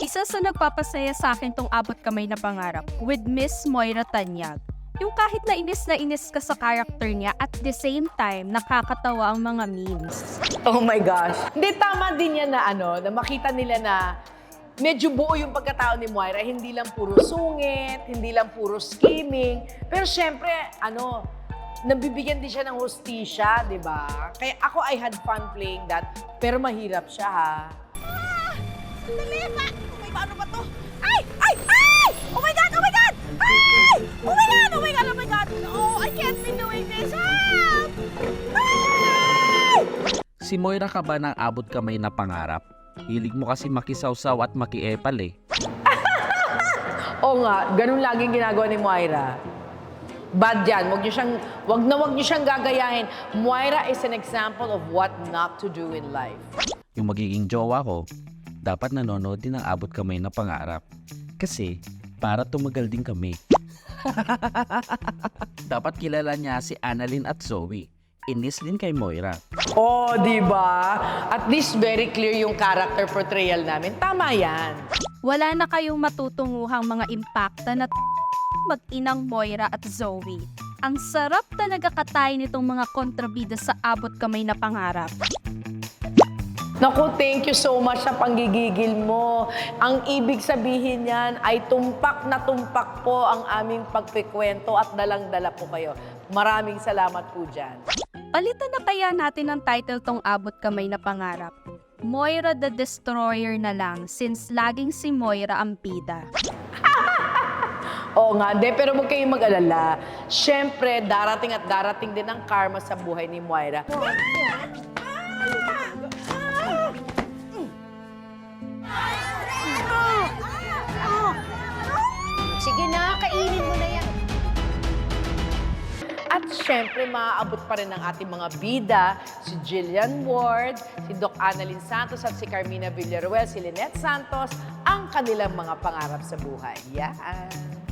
Isa sa nagpapasaya sa akin tong abot kamay na pangarap with Miss Moira Tanyag. Yung kahit na inis na inis ka sa character niya at the same time nakakatawa ang mga memes. Oh my gosh. Hindi, tama din yan na ano, na makita nila na medyo buo yung pagkatao ni Moira. Hindi lang puro sungit, hindi lang puro scheming. Pero syempre, ano, nabibigyan din siya ng hostisya, di ba? Kaya ako, I had fun playing that. Pero mahirap siya, ha? Dali pa! Oh my, paano ba to? Ay! Ay! Ay! Oh my God! Oh my God! Ay! Oh my God! Oh my God! Oh my God! No! I can't be doing this! Help! Ay! Si Moira ka ba ng abot kamay na pangarap? Hilig mo kasi makisawsaw at makiepal eh. Oo nga, ganun laging ginagawa ni Moira. Bad yan. Wag niyo siyang, wag na wag niyo siyang gagayahin. Moira is an example of what not to do in life. Yung magiging jowa ko, dapat nanonood din ng abot kamay na pangarap. Kasi, para tumagal din kami. dapat kilala niya si Annalyn at Zoe. Inis din kay Moira. Oh, di ba? At least very clear yung character portrayal namin. Tama yan. Wala na kayong matutunguhang mga impacta na mag-inang Moira at Zoe. Ang sarap talaga katay nitong mga kontrabida sa abot kamay na pangarap. Naku, thank you so much sa panggigigil mo. Ang ibig sabihin niyan ay tumpak na tumpak po ang aming pagkikwento at dalang-dala po kayo. Maraming salamat po dyan. Palitan na kaya natin ang title tong abot kamay na pangarap. Moira the Destroyer na lang since laging si Moira ang bida. Oo nga, de, pero huwag kayong mag-alala. Siyempre, darating at darating din ang karma sa buhay ni Moira. Sige na, kainin mo na yan. At syempre, maaabot pa rin ang ating mga bida, si Jillian Ward, si Doc Annalyn Santos at si Carmina Villaruel, si Lynette Santos, ang kanilang mga pangarap sa buhay. Yan.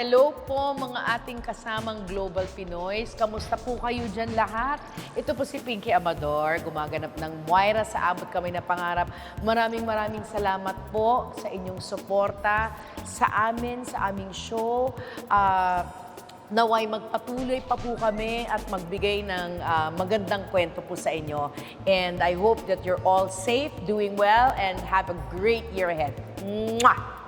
Hello po mga ating kasamang Global Pinoys. Kamusta po kayo dyan lahat? Ito po si Pinky Amador, gumaganap ng Moira sa Abot Kami na Pangarap. Maraming maraming salamat po sa inyong suporta sa amin, sa aming show. Ah, Naway magpatuloy pa po kami at magbigay ng ah, magandang kwento po sa inyo. And I hope that you're all safe, doing well, and have a great year ahead. Mwah!